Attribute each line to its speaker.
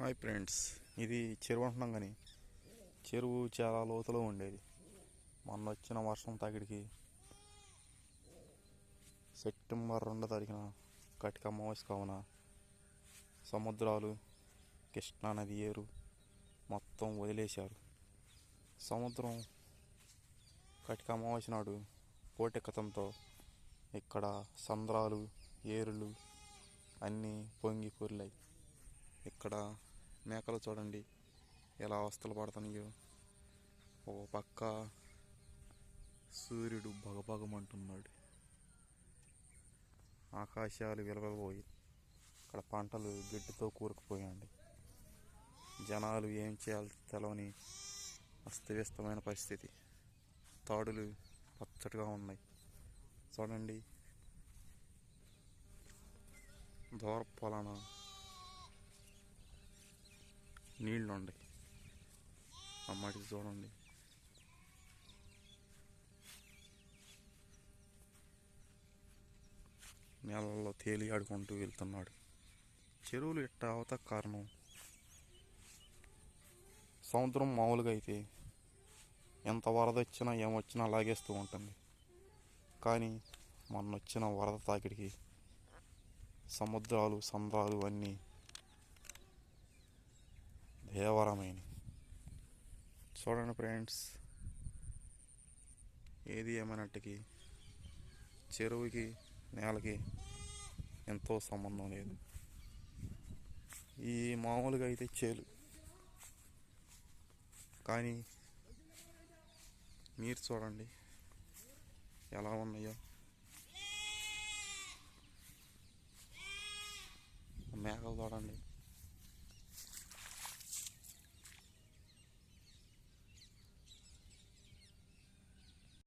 Speaker 1: Hi friends ఇది చెరువు అంటున్నాం కానీ చెరువు చాలా లోతులో ఉండేది. మొన్న వచ్చిన వర్షం తగిడికి సెప్టెంబర్ రెండో తారీఖున కటిక అమావాస్య కావున సముద్రాలు కృష్ణా నది ఏరు మొత్తం వదిలేశారు. సముద్రం కటిక అమావాస్య నాడు పోటెక్కతంతో ఇక్కడ సంద్రాలు ఏరులు అన్నీ పొంగి పొర్లాయి. ఇక్కడ మేకలు చూడండి. ఎలా అవస్థలు పడుతున్నాయో. ఓ పక్క సూర్యుడు భగభగమంటున్నాడు. ఆకాశాలు విలవలపోయి ఇక్కడ పంటలు గిడ్డుతో కూరుకుపోయండి జనాలు ఏం చేయాలి తెలవని అస్తవ్యస్తమైన పరిస్థితి. తాడులు పచ్చటిగా ఉన్నాయి. చూడండి. దూర పొలాన నీళ్ళు ఉన్నాయి ఆ మడికి చూడండి. నేలలో తేలి ఆడుకుంటూ వెళ్తున్నాడు. చెరువులు ఇట్ట అవత కారణం. సముద్రం మామూలుగా అయితే ఎంత వరద వచ్చినా ఏమొచ్చినా లాగేస్తూ ఉంటుంది. కానీ మొన్న వచ్చిన వరద తాకిడికి సముద్రాలు సంద్రాలు అన్నీ దేవరమైనవి చూడండి ఫ్రెండ్స్. ఏది ఏమైనట్టుకి చెరువుకి నేలకి ఎంతో సంబంధం లేదు. ఈ మామూలుగా అయితే చేలు. కానీ మీరు చూడండి ఎలా ఉన్నాయో. మేకలు చూడండి.